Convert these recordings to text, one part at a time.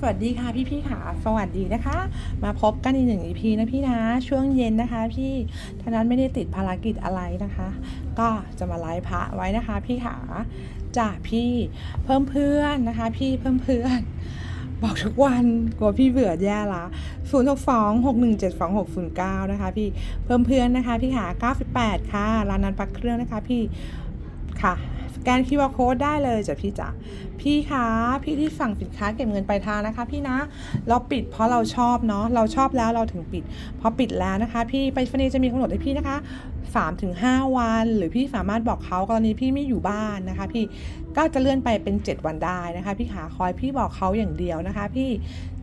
สวัสดีค่ะพี่พี่ๆค่ะ สวัสดีนะคะ มาพบกันอีกหนึ่ง EP นะพี่นะ ช่วงเย็นนะคะพี่ท่านั้นไม่ได้ติดภารกิจอะไรนะคะ ก็จะมาไลฟ์พระไว้นะคะ พี่ขาจ้ะพี่เพิ่มเพื่อนนะคะ พี่เพิ่มเพื่อนบอกทุกวันกลัวพี่เบื่อแย่ละ0 6 2 6 1 7 2 6 0 9นะคะพี่เพิ่มเพื่อนนะคะ พี่ขา98 ค่ะร้านนันพักเครื่องนะคะพี่ค่ะ แกน QR code ได้เลยจ้ะพี่จ๋าพี่คะพี่ที่สั่งสินค้าเก็บเงินปลายทางนะคะ พี่นะเราปิดเพราะเราชอบเนาะเราชอบแล้วเราถึงปิดพอปิดแล้วนะคะ พี่ไปฟนีจะมีกำหนดให้พี่นะคะ3ถึง5วัน หรือพี่สามารถบอกเขากรณีพี่ไม่อยู่บ้านนะคะ พี่ก็จะเลื่อนไปเป็น 7 วันได้นะคะ พี่ขาคอยพี่บอกเขาอย่างเดียวนะคะ พี่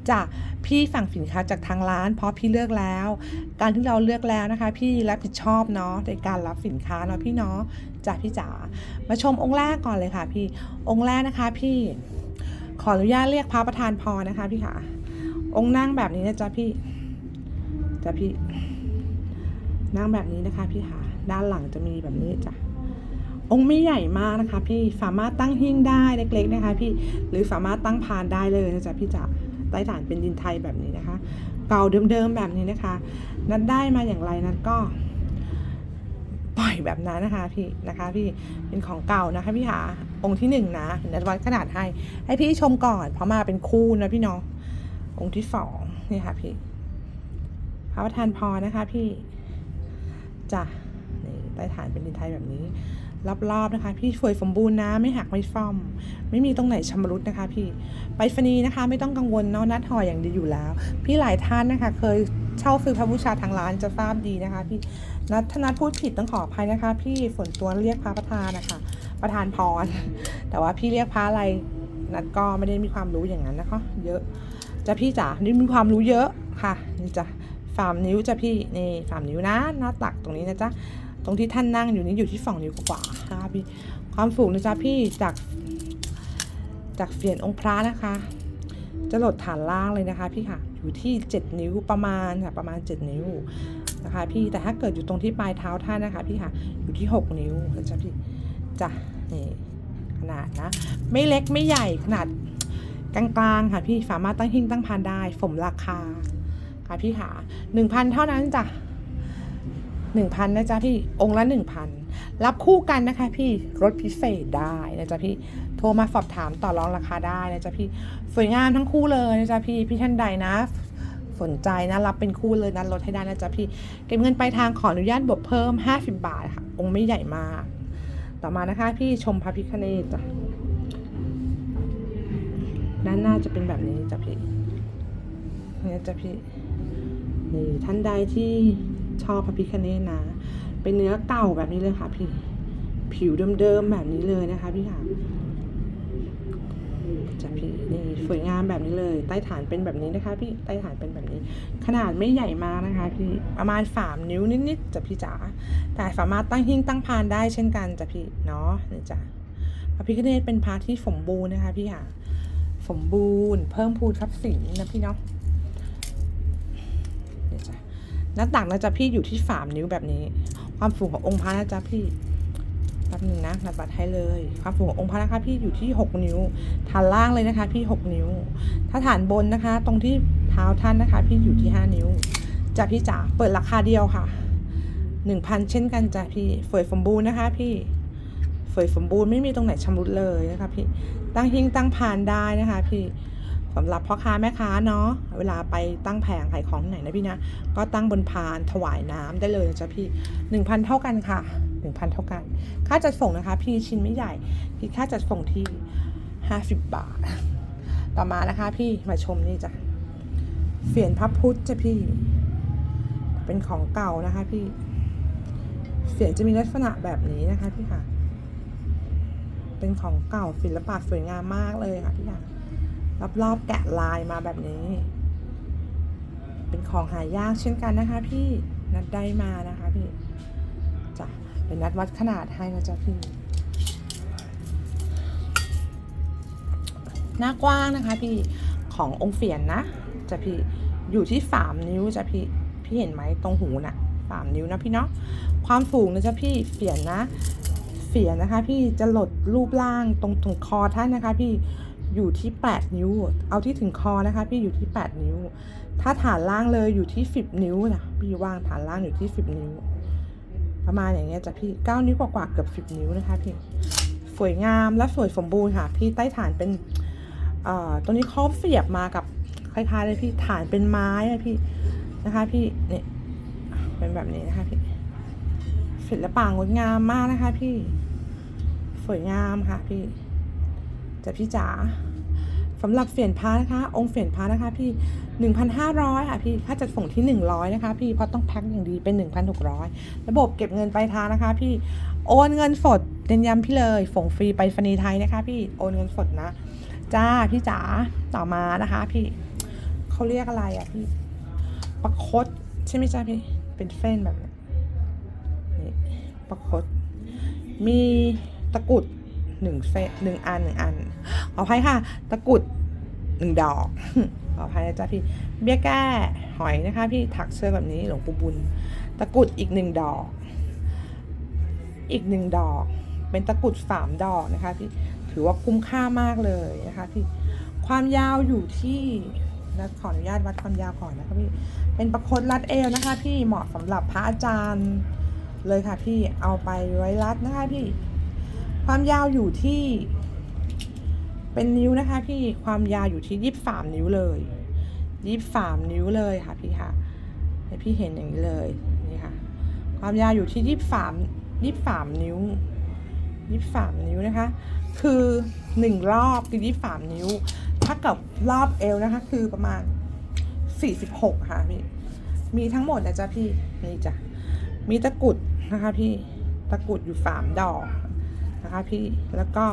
จะพี่สั่งสินค้าจากทางร้าน เพราะพี่เลือกแล้ว การที่เราเลือกแล้วนะคะ พี่รับผิดชอบเนาะในการรับสินค้าเนาะพี่เนาะจ้ะพี่จ๋ามาชมองค์แรกก่อนเลยค่ะ พี่องค์แรกนะคะ พี่ ขออนุญาตเรียกพระประธานพรนะคะ พี่ขาองค์นั่งแบบนี้นะจ๊ะพี่จ้ะพี่ นั่งแบบนี้นะคะ พี่ค่ะ ด้านหลังจะมีแบบนี้จ้ะองค์ไม่ใหญ่มากนะคะ พี่สามารถตั้งหิ้งได้เล็กๆนะคะ พี่หรือสามารถตั้งพานได้เลยนะจ๊ะพี่จ๋า ต้ฐานเป็นดินไทยแบบนี้นะคะ เก่าเดิมๆแบบนี้นะคะ นัดได้มาอย่างไรนัดก็ปล่อยแบบนั้นนะคะพี่นะคะพี่เป็นของเก่านะคะพี่หาองค์ที่หนึ่งนะนัดวัดขนาดให้ ให้พี่ชมก่อนเพราะมาเป็นคู่นะพี่เนาะองค์ที่สองนี่ค่ะพี่พระประธานพรนะคะพี่จ้ะนี่ใต้ฐานเป็นดินไทยแบบนี้ รอบๆนะคะ พี่สวยสมบูรณ์นะ ไม่หักไม่ฟ่อม ไม่มีตรงไหนชำรุดนะคะ พี่ไปฟนีนะคะ ไม่ต้องกังวลเนาะนัดห่ออย่างดีอยู่แล้ว พี่หลายท่านนะคะ เคยเช่าซื้อพระบูชาทางร้านจะทราบดีนะคะ พี่นัดถ้านัดพูดผิดต้องขออภัยนะคะ พี่ฝนตัวเรียกพระประธานนะคะ ประธานพร แต่ว่าพี่เรียกพระอะไรนัดก็ไม่ได้มีความรู้อย่างนั้นนะคะ เยอะจะพี่จ๋านี่มีความรู้เยอะค่ะนี่จ้ะสามนิ้วจ้ะพี่นี่สามนิ้วนะหน้าตักตรงนี้นะจ๊ะ ตรงที่ท่านนั่งอยู่นี้อยู่ที่สองนิ้วกว่าๆนะคะพี่ความสูงนะจ๊ะพี่จากจากเสียนองค์พระนะคะ จะหลดฐานล่างเลยนะคะพี่ค่ะอยู่ที่ 7 นิ้วประมาณค่ะประมาณ 7 นิ้วนะคะพี่แต่ถ้าเกิดอยู่ตรงที่ปลายเท้าท่านนะคะพี่ค่ะอยู่ที่ 6 นิ้วนะจ๊ะพี่จ้ะนี่ขนาดนะ ไม่เล็กไม่ใหญ่ขนาดกลางๆค่ะพี่สามารถตั้งหิ้งตั้งพานได้สมราคาค่ะพี่ค่ะหนึ่งพันเท่านั้นจ้ะ หนึ่งพันนะจ๊ะพี่องค์ละหนึ่งพันรับคู่กันนะคะพี่รถพิเศษได้นะจ๊ะพี่โทรมาสอบถามต่อรองราคาได้นะจ๊ะพี่สวยงามทั้งคู่เลยนะจ๊ะพี่พี่ท่านใดนะสนใจนะรับเป็นคู่เลยนะลดให้ได้นะจ๊ะพี่เก็บเงินไปลายทางขออนุญาตบวกเพิ่ม 50 บาทค่ะ องค์ไม่ใหญ่มาก ต่อมานะคะพี่ชมพระพิคเนตจ้ะด้านหน้าจะเป็นแบบนี้จ้ะพี่เนี่ยจ้ะพี่นี่ท่านใดที่ ชอบพระพิคเนตนะ เป็นเนื้อเก่าแบบนี้เลยค่ะพี่ ผิวเดิมๆแบบนี้เลยนะคะพี่ค่ะจะพี่นี่สวยงามแบบนี้เลย ใต้ฐานเป็นแบบนี้นะคะ พี่ใต้ฐานเป็นแบบนี้ ขนาดไม่ใหญ่มากนะคะ พี่ประมาณสามนิ้วนิดๆจะพี่จ๋าแต่สามารถตั้งหิ้งตั้งพานได้เช่นกันจะพี่เนาะนี่จ้ะพระพิคเนตเป็นพระที่สมบูรณ์นะคะ พี่ค่ะสมบูรณ์เพิ่มพูนทรัพย์สินนะพี่เนาะ หน้าตักนะจ๊ะพี่อยู่ที่สามนิ้วแบบนี้ ความสูงขององค์พระนะจ๊ะพี่แป๊บหนึงนะนัดวัดให้เลย ความสูงขององค์พระนะคะพี่อยู่ที่หกนิ้ว ฐานล่างเลยนะคะ พี่หกนิ้ว ถ้าฐานบนนะคะ ตรงที่เท้าท่านนะคะ พี่อยู่ที่ห้านิ้วจ้ะพี่จ๋าเปิดราคาเดียวค่ะหนึ่งพันเช่นกันจ้ะพี่สวยสมบูรณ์นะคะ พี่สวยสมบูรณ์ไม่มีตรงไหนชำรุดเลยนะคะ พี่ตั้งหิ้งตั้งพานได้นะคะ พี่ สำหรับพ่อค้าแม่ค้าเนาะเวลาไปตั้งแผงขายของที่ไหนนะพี่นะ ก็ตั้งบนพานถวายน้ำได้เลยจ๊ะพี่หนึ่งพันเท่ากันค่ะหนึ่งพันเท่ากัน ค่าจัดส่งนะคะ พี่ชิ้นไม่ใหญ่พี่ค่าจัดส่งที่ห้าสิบบาท ต่อมานะคะพี่มาชมนี่จ้ะเสียนพระพุทธจ้ะพี่ เป็นของเก่านะคะพี่เสียนจะมีลักษณะแบบนี้นะคะพี่ค่ะ เป็นของเก่าศิลปะสวยงามมากเลยค่ะพี่ค่ะ รอบๆแกะลายมาแบบนี้ เป็นของหายากเช่นกันนะคะพี่นัดได้มานะคะพี่จ้ะเป็นนัดวัดขนาดให้นะจ๊ะพี่หน้ากว้างนะคะพี่ขององค์เฟียนนะจะพี่อยู่ที่สามนิ้วจะพี่พี่เห็นไหมตรงหูน่ะสามนิ้วนะพี่เนาะความสูงนะจ๊ะพี่เฟียนนะเสียนนะคะ พี่จะหลดรูปร่างตรงตรงคอท่านนะคะ พี่ อยู่ที่ 8 นิ้ว เอาที่ถึงคอนะคะ พี่อยู่ที่ 8 นิ้ว ถ้าฐานล่างเลยอยู่ที่ 10 นิ้วนะพี่วางฐานล่างอยู่ที่ 10 นิ้ว ประมาณอย่างเงี้ยจ้ะพี่ 9 นิ้วกว่าๆเกือบ10 นิ้วนะคะพี่สวยงามและสวยสมบูรณ์ค่ะพี่ใต้ฐานเป็นเอ่อตัวนี้เขาเสียบมากับคล้ายๆเลยพี่ฐานเป็นไม้อะพี่นะคะ พี่เนี่ยเป็นแบบนี้นะคะพี่ศิลปะงดงามมากนะคะ พี่สวยงามค่ะพี่ จะพี่จ๋าสำหรับเฟียนพระนะคะ องค์เฟียนพระนะคะ พี่ 1,500ค่ะพี่ถ้าจะส่งที่ 100 นะคะ พี่เพราะต้องแพ็คอย่างดีเป็น 1,600 ระบบเก็บเงินปลายทางนะคะ พี่โอนเงินสดเน้นย้ำพี่เลยส่งฟรีไปฟนีไทยนะคะ พี่โอนเงินสดนะจ้าพี่จ๋าต่อมานะคะ พี่เขาเรียกอะไรอะพี่ประคดใช่ไหมจ้าพี่เป็นเส้นแบบนี่ประคดมีตะกุด หนึ่งเส้นหนึ่งอันหนึ่งอันขออภัยค่ะ ตะกุดหนึ่งดอกขออภัยนะจ๊ะพี่ เบี้ยแก้หอยนะคะ พี่ถักเสื้อแบบนี้หลวงปู่บุญ ตะกุดอีกหนึ่งดอก อีกหนึ่งดอก เป็นตะกุดสามดอกนะคะพี่ถือว่าคุ้มค่ามากเลยนะคะพี่ความยาวอยู่ที่นะขออนุญาตวัดความยาวก่อนนะคะพี่ เป็นประคดรัดเอวนะคะ พี่เหมาะสำหรับพระอาจารย์เลยค่ะพี่เอาไปไว้รัดนะคะพี่ ความยาวอยู่ที่ เป็นนิ้วนะคะพี่ความยาวอยู่ที่ยี่สิบสามนิ้วเลยยี่สิบสามนิ้วเลยค่ะพี่ค่ะให้พี่เห็นอย่างนี้เลยนี่ค่ะ ความยาวอยู่ที่ยี่สิบสามยี่สิบสามนิ้วยี่สิบสามนิ้วนะคะ คือหนึ่งรอบคือยี่สิบสามนิ้ว ถ้ากับรอบเอวนะคะ คือประมาณสี่สิบหกค่ะพี่มีทั้งหมดนะจ๊ะพี่นี่จ้ะมีตะกุดนะคะพี่ตะกุดอยู่สามดอก นะคะพี่แล้วก็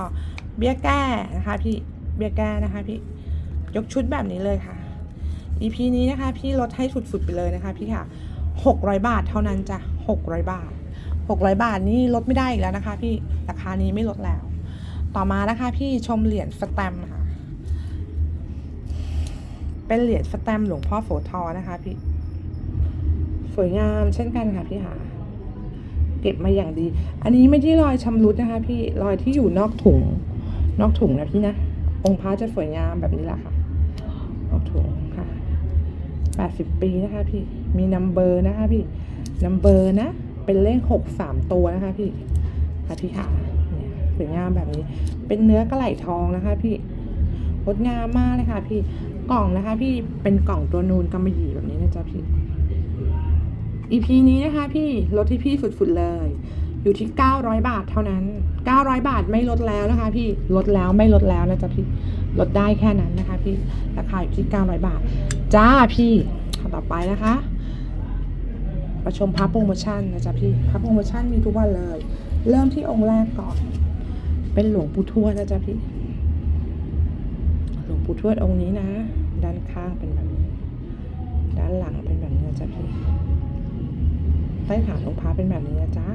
เบี้ยแก้นะคะพี่เบี้ยแก้นะคะพี่ยกชุดแบบนี้เลยค่ะ EP นี้นะคะ พี่ลดให้สุดๆไปเลยนะคะ พี่ค่ะหกร้อยบาทเท่านั้นจ้ะหกร้อยบาทหกร้อยบาทนี่ลดไม่ได้อีกแล้วนะคะ พี่ราคานี้ไม่ลดแล้ว ต่อมานะคะ พี่ชมเหรียญสแตมป์ค่ะ เป็นเหรียญสแตมป์หลวงพ่อโสธรนะคะ พี่ สวยงามเช่นกันค่ะพี่หา เก็บมาอย่างดี อันนี้ไม่ที่รอยชำรุดนะคะ พี่รอยที่อยู่นอกถุง นอกถุงนะพี่นะ องค์พระจะสวยงามแบบนี้แหละค่ะ นอกถุงค่ะแปดสิบปีนะคะพี่ มีนัมเบอร์นะคะพี่ นัมเบอร์นะ เป็นเลขหกสามตัวนะคะพี่ค่ะพี่ค่ะเนี่ยสวยงามแบบนี้ เป็นเนื้อกระไหลทองนะคะ พี่งดงามมากเลยค่ะ พี่ กล่องนะคะ พี่ เป็นกล่องตัวนูนกำมะหยี่แบบนี้นะจ๊ะพี่ EP นี้นะคะพี่ลดที่พี่สุดๆเลย อยู่ที่ 900 บาทเท่านั้น 900 บาทไม่ลดแล้วนะคะ พี่ลดแล้วไม่ลดแล้วนะจ๊ะพี่ลดได้แค่นั้นนะคะ พี่ราคาอยู่ที่ 900 บาท จ้าพี่ต่อไปนะคะประชมพับโปรโมชั่นนะจ๊ะพี่พับโปรโมชั่นมีทุกวันเลย เริ่มที่องค์แรกก่อน เป็นหลวงปู่ทวดนะจ๊ะพี่ หลวงปู่ทวดองค์นี้นะ ด้านข้างเป็นแบบ ต้ฐานองค์พระเป็นแบบนี้นะจ๊ะ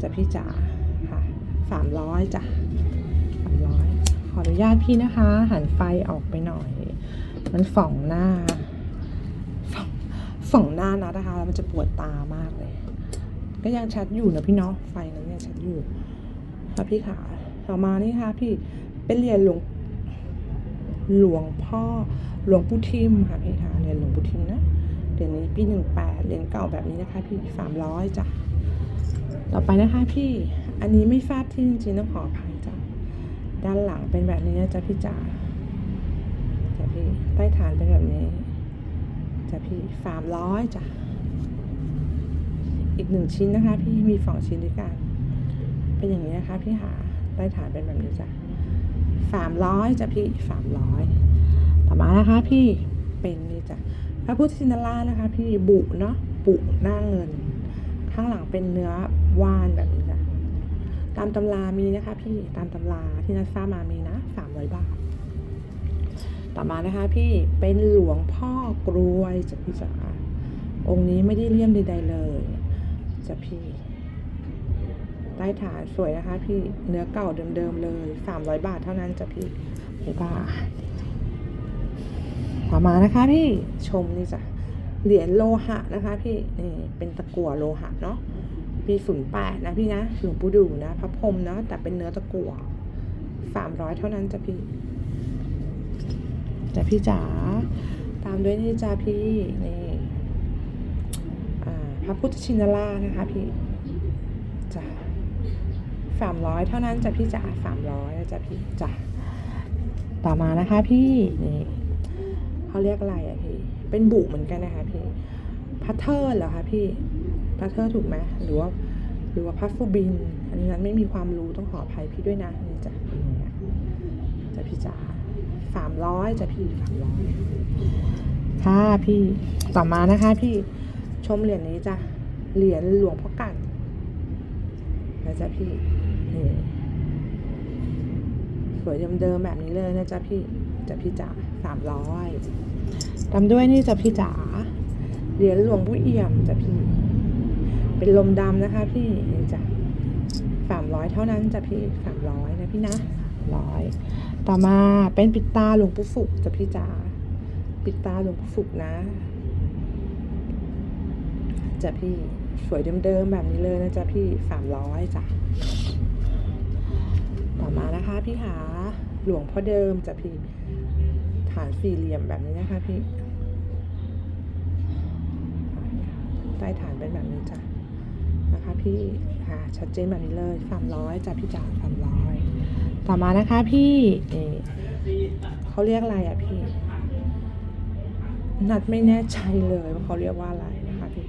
จะพี่จ๋าค่ะสามร้อยจ้ะสามร้อยขออนุญาตพี่นะคะ หันไฟออกไปหน่อย มันส่องหน้าส่องส่องหน้านะนะคะแล้วมันจะปวดตามากเลย ก็ยังชัดอยู่นะพี่เนาะไฟนั้นยังชัดอยู่ค่ะพี่ขาต่อมานี่ค่ะพี่เป็นเหรียญหลวงหลวงพ่อหลวงปู่ทิมค่ะพี่ค่ะเหรียญหลวงปู่ทิมนะ เหรียญนี้ปีหนึ่งแปดเหรียญเก่าแบบนี้นะคะ พี่สามร้อยจ้ะต่อไปนะคะพี่อันนี้ไม่ฟาดที่จริงๆต้องขออภัยจ้ะด้านหลังเป็นแบบนี้นะจ๊ะพี่จ๋าจ้ะพี่ใต้ฐานเป็นแบบนี้จ้ะพี่สามร้อยจ้ะอีกหนึ่งชิ้นนะคะ พี่มีสองชิ้นด้วยกัน เป็นอย่างนี้นะคะ พี่หาใต้ฐานเป็นแบบนี้จ้ะสามร้อยจ้ะพี่สามร้อยต่อมานะคะ พี่เป็นนี่จ้ะ พระพุทธชินราชนะคะพี่บุเนาะบุหน้าเงิน ข้างหลังเป็นเนื้อว่านแบบนี้จ้ะตามตำรามีนะคะ พี่ตามตำราที่นัทราบมามีนะสามร้อยบาท ต่อมานะคะ พี่เป็นหลวงพ่อกรวยจ้ะพี่จ๋าองค์นี้ไม่ได้เลี่ยมใดๆเลยจ้ะพี่ใต้ฐานสวยนะคะ พี่เนื้อเก่าเดิมๆเลยสามร้อยบาทเท่านั้นจ้ะพี่บ๊ายบาย ต่อมานะคะพี่ชมนี่จ้ะเหรียญโลหะนะคะ พี่นี่เป็นตะกั่วโลหะเนาะปีศูนย์แปดนะพี่นะหลวงปู่ดูนะพระพรหมนาะแต่เป็นเนื้อตะกั่วสามร้อยเท่านั้นจ้ะพี่จ้ะพี่จ๋าตามด้วยนี่จ้าพี่นี่พระพุทธชินราชนะคะพี่จ้ะสามร้อยเท่านั้นจ้ะพี่จ๋าสามร้อยจ้ะพี่จ้ะต่อมานะคะพี่นี่ เขาเรียกอะไรอะพี่ เป็นบุเหมือนกันนะคะพี่พัทเทอร์เหรอคะพี่พัทเทอร์ถูกไหมหรือว่าหรือว่าพัฟฟูบิน อันนี้นั้นไม่มีความรู้ต้องขออภัยพี่ด้วยนะนี่จ้ะจ้ะพี่จ๋าสามร้อยจ้ะพี่สามร้อยค่ะพี่ต่อมานะคะพี่ชมเหรียญนี้จ้ะเหรียญหลวงพ่อกันนะจ๊ะพี่นี่สวยเดิมๆแบบนี้เลยนะจ๊ะพี่จะพี่จ๋า สามร้อยตามด้วยนี่จะพี่จ๋าเหรียญหลวงผู้เอี่ยมจะพี่ เป็นลมดำนะคะพี่นี่จ้ะสามร้อยเท่านั้นจ้ะพี่สามร้อยนะพี่นะร้อยต่อมาเป็นปิดตาหลวงปู่ฝุกจ้ะพี่จ๋าปิดตาหลวงปู่ฝุกนะจ้ะพี่สวยเดิมๆแบบนี้เลยนะจ๊ะพี่สามร้อยจ้ะต่อมานะคะพี่หาหลวงพ่อเดิมจ้ะพี่ ฐานสี่เหลี่ยมแบบนี้นะคะพี่ใต้ฐานเป็นแบบนี้จ้ะนะคะพี่ค่ะชัดเจนแบบนี้เลยสามร้อยจ้ะพี่จ๋าสามร้อยต่อมานะคะพี่เขาเรียกอะไรอะพี่ นัดไม่แน่ใจเลยว่าเขาเรียกว่าอะไรนะคะพี่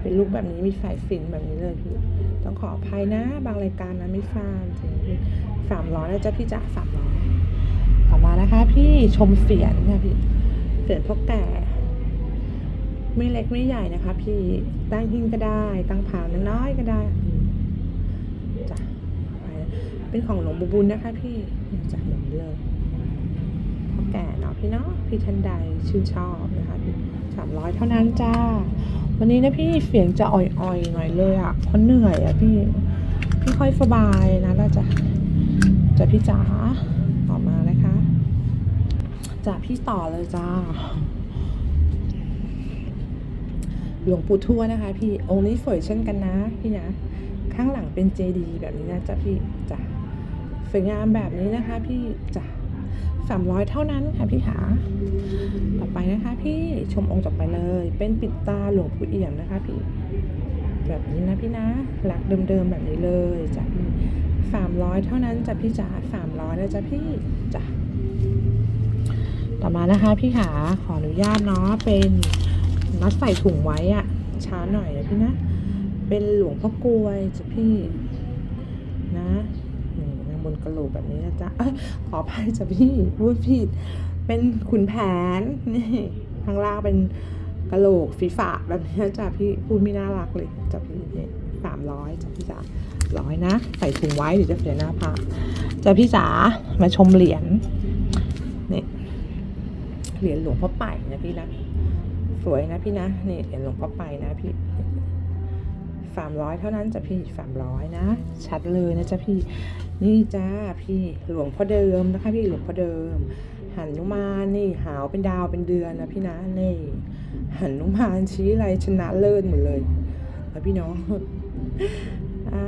เป็นลูกแบบนี้มีสายฝิ่นแบบนี้เลยพี่ต้องขออภัยนะ บางรายการนะไม่ทราบจริงสามร้อยนะจ๊ะพี่จ๋าสามร้อย นะคะ พี่ชมเสียนค่ะพี่เสียนพวกแก่ไม่เล็กไม่ใหญ่นะคะ พี่ตั้งหิ้งก็ได้ ตั้งผาน้อยก็ได้จ้ะเป็นของหลวงปู่บุญนะคะ พี่จากหลวงเลยพอแก่เนาะพี่เนาะพี่ท่านใดชื่นชอบนะคะพี่สามร้อยเท่านั้นจ้า วันนี้นะพี่เสียงจะอ่อยๆหน่อยเลยอะเพราะเหนื่อยอะพี่พี่ค่อยสบายนะแล้วจ้ะจ้ะพี่จ๋า จ้ะพี่ต่อเลยจ้า หลวงปู่ทวดนะคะ พี่องค์นี้สวยเช่นกันนะ พี่นะ ข้างหลังเป็นเจดีแบบนี้นะจ๊ะพี่จ้ะสวยงามแบบนี้นะคะ พี่จ้ะสามร้อยเท่านั้นค่ะพี่ขาต่อไปนะคะ พี่ชมองค์ต่อไปเลย เป็นปิดตาหลวงปู่เอี่ยมนะคะ พี่ แบบนี้นะพี่นะหลักเดิมๆแบบนี้เลยจ้ะพี่สามร้อยเท่านั้นจ้ะพี่จ๋าสามร้อยนะจ๊ะพี่จ้ะ ต่อมานะคะพี่ขาขออนุญาตเนาะเป็นนัดใส่ถุงไว้อะช้าหน่อยนะพี่นะ เป็นหลวงพ่อกลวยจ้ะพี่นะนี่นางบนกระโหลกแบบนี้นะจ๊ะเอ้ยขออภัยจ้ะพี่พูดผิด เป็นขุนแผนนี่ข้างล่างเป็นกระโหลกฝีฝาแบบนี้นะจ้ะพี่พูดไม่น่ารักเลยจ้ะพี่เนี่ยสามร้อยจ้ะพี่จ๋าร้อยนะ ใส่ถุงไว้เดี๋ยวจะเสียหน้าพระจ้ะพี่จ๋ามาชมเหรียญ เหรียญหลวงพ่อไปนะพี่นะสวยนะพี่นะนี่เหรียญหลวงพ่อไปนะพี่สามร้อยเท่านั้นจ้ะพี่สามร้อยนะ ชัดเลยนะจ๊ะพี่ นี่จ้าพี่หลวงพ่อเดิมนะคะ พี่หลวงพ่อเดิม หันนุมานนี่หาวเป็นดาวเป็นเดือนนะพี่นะนี่ หันนุมานชี้อะไรชนะเลิศหมดเลยนะพี่น้องอ่า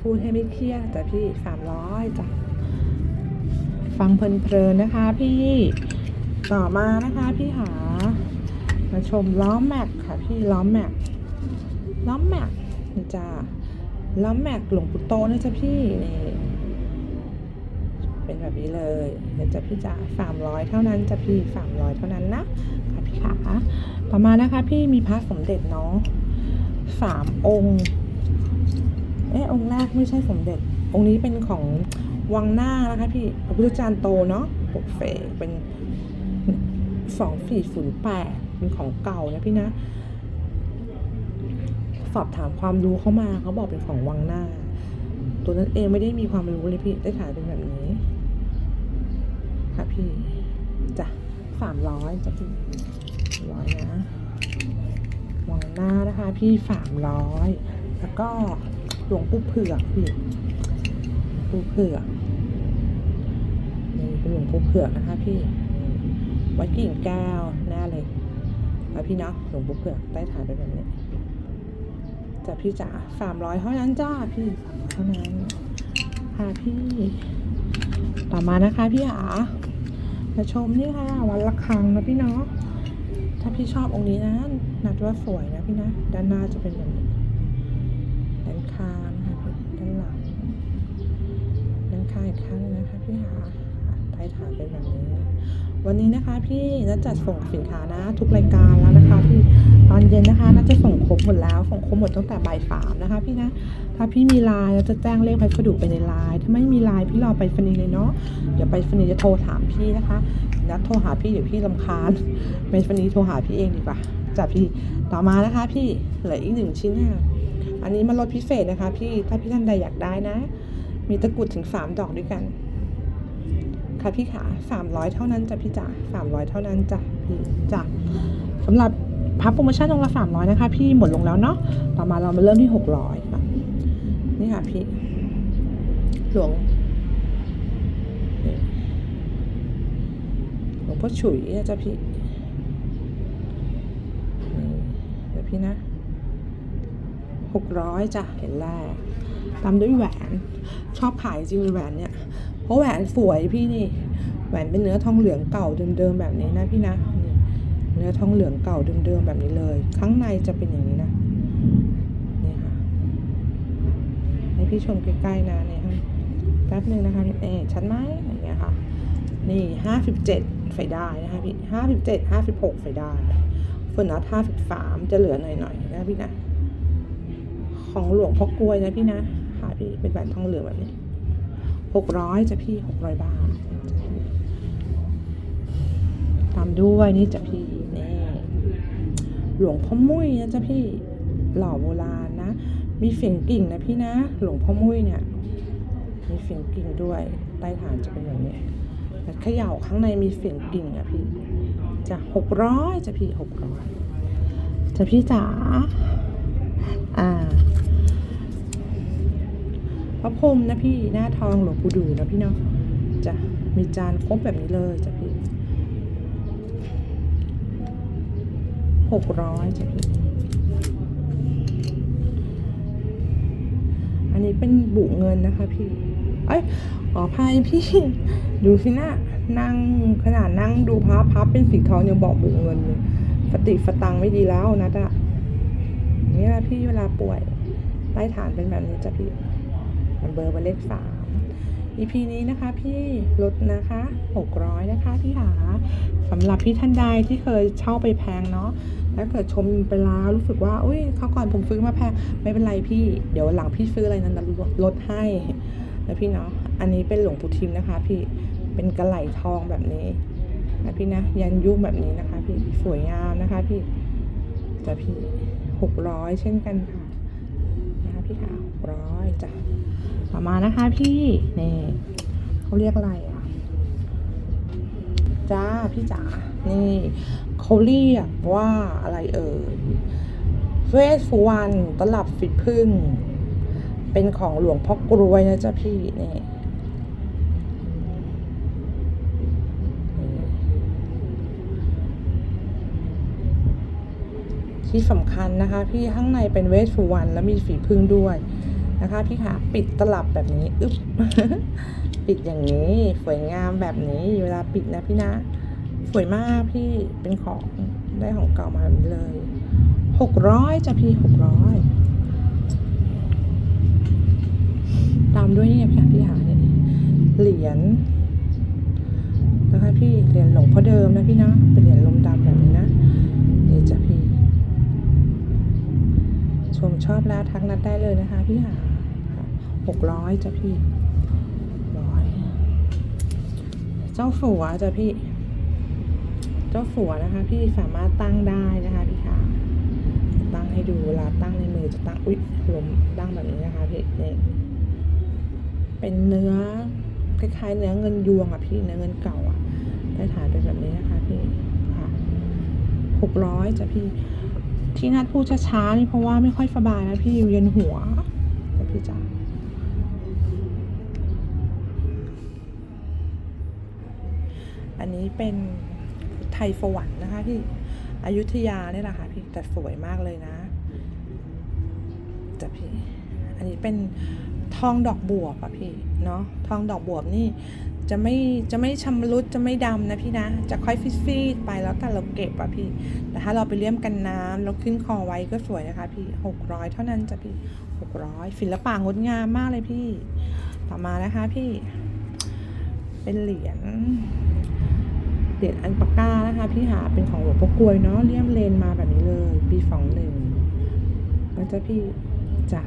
พูดให้ไม่เครียดแต่พี่สามร้อยจ้ะฟังเพลินๆนะคะพี่ ต่อมานะคะพี่หา มาชมล้อแม็กค่ะพี่ล้อแม็กล้อแม็กนี่จ้าล้อแม็กหลวงปู่โตนะจ๊ะพี่นี่เป็นแบบนี้เลยเดี๋ยวจะพี่จ๋าสามร้อยเท่านั้นจะพี่สามร้อยเท่านั้นนะค่ะพี่ขาต่อมานะคะ พี่มีพระสมเด็จเนาะสามองค์เอ๊ะองค์แรกไม่ใช่สมเด็จ องค์นี้เป็นของวังหน้านะคะพี่พระพุทธจารย์โตเนาะปกเสกเป็น สองสี่ศูนย์แปดเป็นของเก่านะพี่นะ สอบถามความรู้เข้ามาเขาบอกเป็นของวังหน้า ตัวนั้นเองไม่ได้มีความรู้เลยพี่ได้ถ่ายเป็นแบบนี้ ค่ะพี่จ้ะสามร้อยจ้ะพี่ร้อยนะวังหน้านะคะ พี่สามร้อยแล้วก็หลวงปู่เผือกพี่ปู่เผือกนี่เป็นหลวงปู่เผือกนะคะพี่ วัดกิ่งแก้วหน้าเลยแล้วพี่เนาะหลวงปู่เผือกใต้ฐานเป็นแบบนี้จ้ะพี่จ๋าสามร้อยเท่านั้นจ้าพี่สามร้อยเท่านั้นค่ะพี่ต่อมานะคะพี่หามาชมนี่ค่ะวันละครั้งนะพี่เนาะถ้าพี่ชอบองค์นี้นะนัดว่าสวยนะพี่นะด้านหน้าจะเป็นแบบนี้ด้านข้างนะคะพี่ด้านหลังด้านข้างอีกข้างหนึงนะคะพี่หาท้ฐานเป็นแบบนี้ วันนี้นะคะพี่นัดจัดส่งสินค้านะ ทุกรายการแล้วนะคะพี่ตอนเย็นนะคะน่าจะส่งครบหมดแล้วส่งครบหมดตั้งแต่บ่ายสามนะคะพี่นะถ้าพี่มีไลน์เราจะแจ้งเลขพัสดุไปในไลน์ถ้าไม่มีไลน์พี่รอไปฟนีเลยเนาะเดี๋ยวไปฟนีจะโทรถามพี่นะคะนัดโทรหาพี่เดี๋ยวพี่ลำคาญไปฟนีโทรหาพี่เองดีกว่าจ้ะพี่ต่อมานะคะ พี่เหลืออีกหนึ่งชิ้นค่ะอันนี้มันลดพิเศษนะคะ พี่ถ้าพี่ท่านใดอยากได้นะ มีตะกรุดถึงสามดอกด้วยกัน ค่ะพี่ขาสามร้อยเท่านั้นจ้ะพี่จ๋าสามร้อยเท่านั้นจ้ะพี่จ้ะสำหรับพับโปรโมชั่นองละสามร้อยนะคะ พี่หมดลงแล้วเนาะต่อมาเรามาเริ่มที่หกร้อยค่ะนี่ค่ะพี่หลวงหลวงพ่อฉุยนะจ๊ะพี่เดี๋ยวพี่นะหกร้อยจ้ะเห็นแรกตามด้วยแหวน ชอบขายจริงแหวนเนี่ย เพราะแหวนสวยพี่นี่ แหวนเป็นเนื้อทองเหลืองเก่าเดิมๆแบบนี้นะพี่นะ เนื้อทองเหลืองเก่าเดิมๆแบบนี้เลย ข้างในจะเป็นอย่างนี้นะ นี่ค่ะ ให้พี่ชมใกล้ๆนะเนี่ยแป๊บหนึ่งนะคะพี่เอชัดไหมอย่างเงี้ยค่ะ นี่ห้าสิบเจ็ดไฟได้นะคะพี่ห้าสิบเจ็ดห้าสิบหกไฟได้ส่วนน็อตห้าสิบสามจะเหลือหน่อยๆนะพี่นะ ของหลวงพ่อกลวยนะพี่นะค่ะพี่เป็นแหวนทองเหลืองแบบนี้ หกร้อยจ้ะพี่หกร้อยบาท ตามด้วยนี่จ้ะพี่นี่หลวงพ่อมุ้ยนะจ้ะพี่หล่อโบราณนะ มีเสียงกิ่งนะพี่นะ หลวงพ่อมุ้ยเนี่ย มีเสียงกิ่งด้วยใต้ฐานจะเป็นแบบนี้แต่เขย่าข้างในมีเสียงกิ่งอะพี่จะหกร้อยจะพี่หกร้อยจะพี่จ๋าอ่า ระพรมนะพี่หน้าทองหลวงปู่ดูนะพี่เนาะจะมีจานครบแบบนี้เลยจ้ะพี่หกร้อยจ้ะพี่อันนี้เป็นบุเงินนะคะพี่เอ้ยขออภัยพี่ ดูสินะนั่งขนาดนั่งดูพับพับเป็นสีทองยังบอกบุเงินเลยสติสตังไม่ดีแล้วนะจ๊ะนี่แหละพี่เวลาป่วยใต้ฐานเป็นแบบนี้จ้ะพี่ มันเบอร์มาเลขสาม EP นี้นะคะพี่ลดนะคะ600นะคะพี่หาสำหรับพี่ท่านใดที่เคยเช่าไปแพงเนาะถ้าเกิดชมไปแล้วรู้สึกว่าอุ้ยเขาก่อนผมซื้อมาแพงไม่เป็นไรพี่ เดี๋ยวหลังพี่ซื้ออะไรนั้นลดให้นะพี่เนาะอันนี้เป็นหลวงปู่ทิมนะคะ พี่เป็นกระไหลทองแบบนี้นะพี่นะยันยุ่งแบบนี้นะคะ พี่สวยงามนะคะ พี่จะพี่600เช่นกันค่ะนะคะพี่ค่ะ600จ้ะ ต่อมานะคะพี่นี่เขาเรียกอะไรอะจ้าพี่จ๋านี่เขาเรียกว่าอะไรเอ่ยเวสสุวรรณตลับฟิดพึ่ง เป็นของหลวงพ่อกรวยนะจ๊ะพี่นี่ที่สำคัญนะคะ พี่ข้างในเป็นเวสสุวรรณแล้วมีฝีพึ่งด้วย นะคะพี่ขาปิดตลับแบบนี้อึ๊บปิดอย่างนี้สวยงามแบบนี้เวลาปิดนะพี่นะ สวยมากพี่เป็นของได้ของเก่ามาแบบนี้เลยหกร้อยจ้ะพี่หกร้อยตามด้วยนี่พี่พี่หาเนี่ยเหรียญนะคะพี่เหรียญหลวงพ่อเดิมนะพี่นะเป็นเหรียญลมดำแบบนี้ มชอบแล้วทักนัดได้เลยนะคะพี่หาหกร้อยจ้ะพี่ร้อยเจ้าฝัวจ้ะพี่ เจ้าฝัวนะคะ พี่สามารถตั้งได้นะคะพี่ขาตั้งให้ดูเวลาตั้งในมือจะตั้งอุ๊ยลมตั้งแบบนี้นะคะพี่นี่เป็นเนื้อคล้ายๆเนื้อเงินยวงอะพี่เนื้อเงินเก่าอะได้ฐานเป็นแบบนี้นะคะพี่ค่ะหกร้อยจ้ะพี่ ที่นัดพูดช้าๆนี่เพราะว่าไม่ค่อยสบายนะพี่เวียนหัวแต่พี่จ๋าอันนี้เป็นไทยสวรรค์นะคะพี่อยุธยาเนี่ยแหละค่ะพี่แต่สวยมากเลยนะจ้ะพี่ อันนี้เป็นทองดอกบวบอะพี่เนาะทองดอกบวบนี่ จะไม่จะไม่ชำรุดจะไม่ดำนะพี่นะ จะค่อยฟิฟีดๆไปแล้วแต่เราเก็บอะพี่ แต่ถ้าเราไปเลี่ยมกันน้ำแล้วขึ้นคอไว้ก็สวยนะคะพี่หกร้อยเท่านั้นจ้ะพี่หกร้อยศิลปะงดงามมากเลยพี่ ต่อมานะคะพี่ เป็นเหรียญเหรียญอันปากกานะคะ พี่หาเป็นของหลวงพ่อกลวยเนาะเลี่ยมเลนมาแบบนี้เลย ปีสองหนึ่งแล้วจ้ะพี่จ้ะ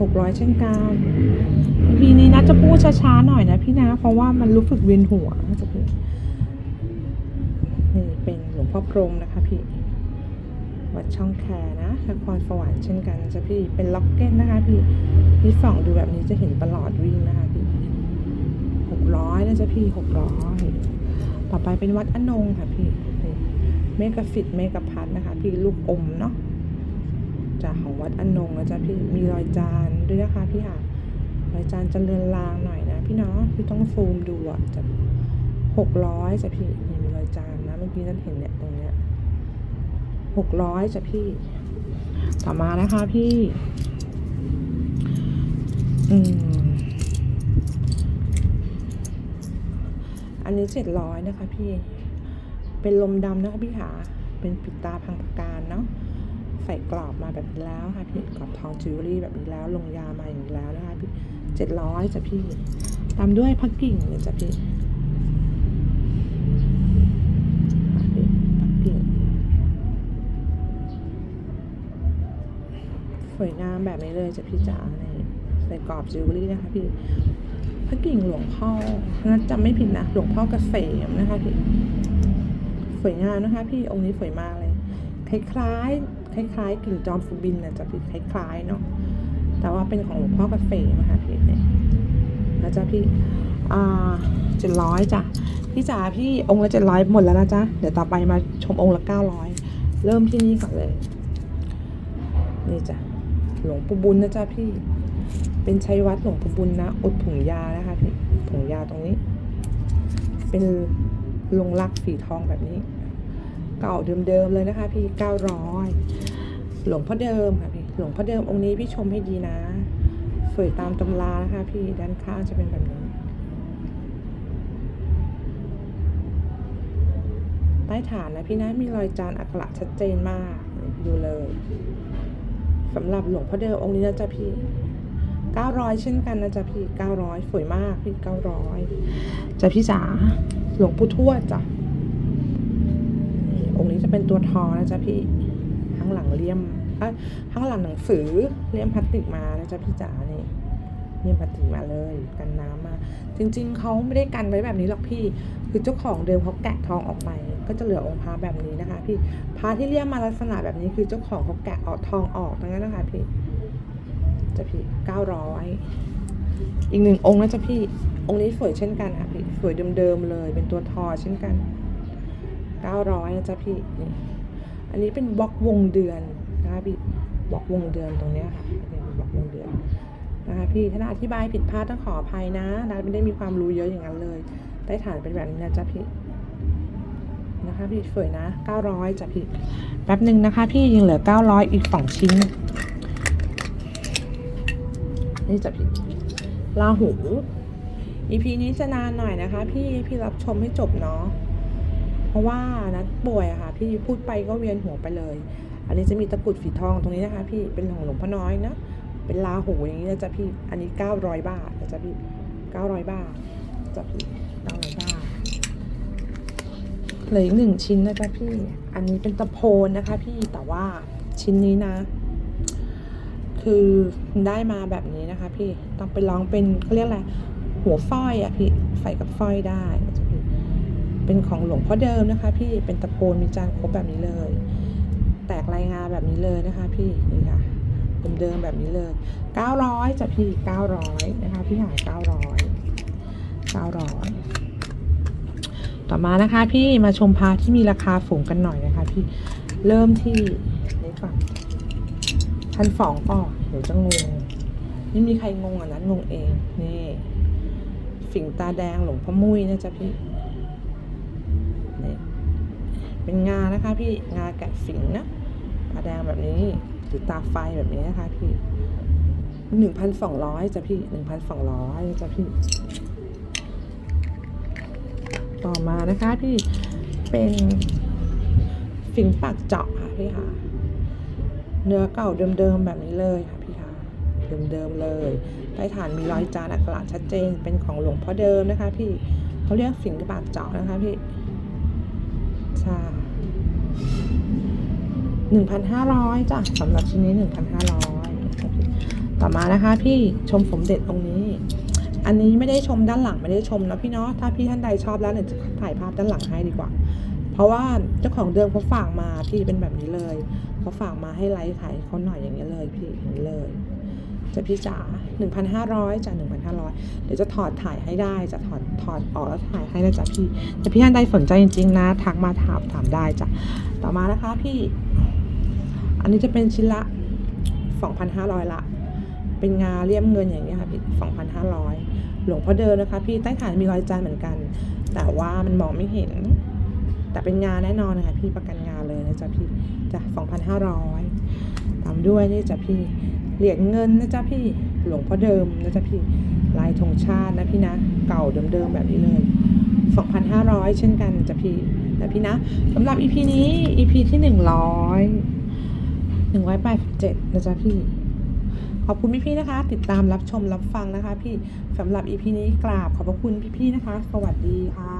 หกร้อยเช่นกันพีนี้นะจะพูดช้าๆหน่อยนะพี่นะ เพราะว่ามันรู้สึกเวียนหัวนะจะพี่นี่เป็นหลวงพ่อพรมนะคะพี่ วัดช่องแคนะนครสวรรค์เช่นกันจะพี่เป็นล็อกเก็ตนะคะพี่พี่ส่องดูแบบนี้จะเห็นประหลอดวิ่งนะคะพี่หกร้อยนะจ๊ะพี่หกร้อยต่อไปเป็นวัดอนงค่ะพี่เมกะฟิตเมกะพัทนะคะ พี่ลูกอมเนาะ จากของวัดอนงนะจ๊ะพี่มีรอยจานด้วยนะคะพี่ค่ะรอยจานจะเลือนลางหน่อยนะพี่เนาะพี่ต้องซูมดูอะจะหกร้อยจ้ะพี่นี่มีรอยจานนะเมื่อกี้นั่นเห็นเนี่ยตรงเนี้ยหกร้อยจ้ะพี่ ต่อมานะคะพี่ อืม อันนี้เจ็ดร้อยนะคะพี่ เป็นลมดำนะคะพี่ขาเป็นปิดตาพังประการเนาะ ใส่กรอบมาแบบนี้แล้วค่ะพี่กรอบทองจิวเวลรี่แบบนี้แล้วลงยามาอย่างนี้แล้วนะคะพี่เจ็ดร้อยจ้ะพี่ตามด้วยพักกิ่งเนี่ยจ้ะพี่อะกิ่งสวยงามแบบนี้เลยจะพี่จ๋าในใส่กรอบจิวเวลรี่นะคะพี่พระกิ่งหลวงพ่อนะจำไม่ผิดนะหลวงพ่อเกษมนะคะพี่สวยงามนะคะ พี่องค์นี้สวยมากเลย คล้ายๆ คล้ายๆกิ่งจอมสุบินนะจะพี่คล้ายๆเนาะแต่ว่าเป็นของหลวงพ่อเกษมนะคะพี่เนี่ยนะจ๊ะพี่อ่าเจ็ดร้อยจ้ะพี่จ๋าพี่องค์ละเจ็ดร้อยหมดแล้วนะจ๊ะเดี๋ยวต่อไปมาชมองค์ละเก้าร้อยเริ่มที่นี่ก่อนเลยนี่จ้ะหลวงปู่บุญนะจ๊ะพี่ เป็นชัยวัดหลวงปู่บุญนะอุดถุงยานะคะพี่ถุงยาตรงนี้ เป็นลงลักสีทองแบบนี้ เก่าเดิมๆเลยนะคะ พี่เก้าร้อยหลวงพ่อเดิมค่ะพี่หลวงพ่อเดิมองค์นี้พี่ชมให้ดีนะ สวยตามตำรานะคะ พี่ด้านข้างจะเป็นแบบนี้ใต้ฐานนะพี่นะมีรอยจานอักขระชัดเจนมากดูเลยสำหรับหลวงพ่อเดิมองค์นี้นะจ๊ะพี่900เช่นกันนะจ๊ะพี่900สวยมากพี่900จ้ะพี่จ๋าหลวงปู่ทวดจ้ะ องค์นี้จะเป็นตัวทอนะจ๊ะพี่ข้างหลังเลี่ยมข้างหลังหนังสือเลี่ยมพลาสติกมานะจ๊ะพี่จ๋านี่เลี่ยมพลาสติกมาเลยกันน้ำมา จริง ๆเขาไม่ได้กันไว้แบบนี้หรอกพี่ คือเจ้าของเดิมเขาแกะทองออกไปก็จะเหลือองค์พระแบบนี้นะคะ พี่พระที่เลี่ยมมาลักษณะแบบนี้คือเจ้าของเขาแกะออกทองออกงนั้นนะคะพี่จะพี่เก้าร้อยอีกหนึ่งองค์นะจ๊ะพี่องค์นี้สวยเช่นกันค่ะพี่สวยเดิมๆเลย เป็นตัวทอเช่นกัน เก้าร้อยนะจ๊ะพี่นี่อันนี้เป็นบล็อกวงเดือนนะคะพี่บล็อกวงเดือนตรงเนี้ยค่ะเป็นบล็อกวงเดือนนะคะพี่ถ้าอธิบายผิดพลาดต้องขออภัยนะนัทไม่ได้มีความรู้เยอะอย่างนั้นเลยใต้ฐานเป็นแบบนี้นะจ๊ะพี่นะคะพี่สวยนะ 900จ้ะพี่แป๊บหนึ่งนะคะ พี่ยังเหลือ 900 อีก 2 ชิ้น นี่จ้ะพี่ลาหู EP นี้จะนานหน่อยนะคะ พี่พี่รับชมให้จบเนาะ เพราะว่านัดป่วยอะค่ะ พี่พูดไปก็เวียนหัวไปเลย อันนี้จะมีตะกรุดฝีทองตรงนี้นะคะ พี่เป็นของหลวงพ่อน้อยนะเป็นลาหูอย่างนี้นะจ๊ะพี่อันนี้900บาทนะจ๊ะพี่900บาทจ้ะพี่900บาทเหลืออีกหนึ่งชิ้นนะจ๊ะพี่ อันนี้เป็นตะโพนนะคะ พี่แต่ว่าชิ้นนี้นะ คือได้มาแบบนี้นะคะ พี่ต้องไปลองเป็นเขาเรียกอะไรหัวฝ้อยอะพี่ใส่กับฝ้อยได้ เป็นของหลวงพ่อเดิมนะคะ พี่เป็นตะโพนมีจานครบแบบนี้เลย แตกลายงานแบบนี้เลยนะคะ พี่นี่ค่ะเดิมๆแบบนี้เลย 900จ้ะพี่ 900 นะคะ พี่หา900 900 ต่อมานะคะพี่มาชมพาที่มีราคาสูงกันหน่อยนะคะพี่เริ่มที่นี่ก่อนพันสองก่อนเดี๋ยวจะงงไม่มีใครงงอะนะงงเอง นี่ฝิ่งตาแดงหลวงพ่อมุ้ยนะจ๊ะพี่ เป็นงานะคะพี่งาแกะฝิงนะตาแดงแบบนี้หรือตาไฟแบบนี้นะคะพี่หนึ่งพันสองร้อยจ้ะพี่หนึ่งพันสองร้อยจ้ะพี่ ต่อมานะคะพี่เป็นฝิ่งปากเจาะค่ะพี่ค่ะ เนื้อเก่าเดิมๆแบบนี้เลยค่ะพี่ค่ะเดิมๆเลยใต้ฐานมีรอยจานอักขระชัดเจนเป็นของหลวงพ่อเดิมนะคะ พี่เขาเรียกฝิ่งปากเจาะนะคะพี่ ใช่หนึ่งพันห้าร้อยจ้ะสำหรับชิ้นนี้หนึ่งพันห้าร้อยต่อมานะคะพี่ชมสมเด็จองค์นี้ อันนี้ไม่ได้ชมด้านหลังไม่ได้ชมนะพี่เนาะถ้าพี่ท่านใดชอบแล้วเนี่ยจะถ่ายภาพด้านหลังให้ดีกว่า เพราะว่าเจ้าของเดิมเขาฝากมาพี่เป็นแบบนี้เลยเขาฝากมาให้ไลฟ์ขายเขาหน่อยอย่างเงี้ยเลยพี่อย่างนี้เลย จะพี่จ๋าหนึ่งพันห้าร้อยจ้ะหนึ่งพันห้าร้อยเดี๋ยวจะถอดถ่ายให้ได้จะถอดถอดออกแล้วถ่ายให้นะจ๊ะพี่แต่พี่ท่านใดสนใจจริงๆนะทักมาถามถามได้จ้ะต่อมานะคะพี่ อันนี้จะเป็นชิ้นละสองพันห้าร้อยละ เป็นงาเลี่ยมเงินอย่างเงี้ค่ะพี่สองพันห้าร้อยหลวงพ่อเดิมนะคะ พี่ใต้ฐานมีรอยจานเหมือนกัน แต่ว่ามันมองไม่เห็น แต่เป็นงาแน่นอนนะคะพี่ประกันงาเลยนะจ๊ะพี่จ้ะสองพันห้าร้อยตามด้วยนี่จ้ะพี่ เหรียญเงินนะจ๊ะพี่หลวงพ่อเดิมนะจ๊ะพี่ลายธงชาตินะพี่นะเก่าเดิมๆแบบนี้เลยสองพันห้าร้อยเช่นกันจ้ะพี่นะพี่นะสำหรับ EP นี้ EP ที่หนึ่งร้อยหนึ่งร้อยแปดสิบเจ็ดนะจ๊ะพี่ขอบคุณพี่ๆนะคะ ติดตามรับชมรับฟังนะคะ พี่สำหรับ EP นี้กราบขอบพระคุณพี่ๆนะคะ สวัสดีค่ะ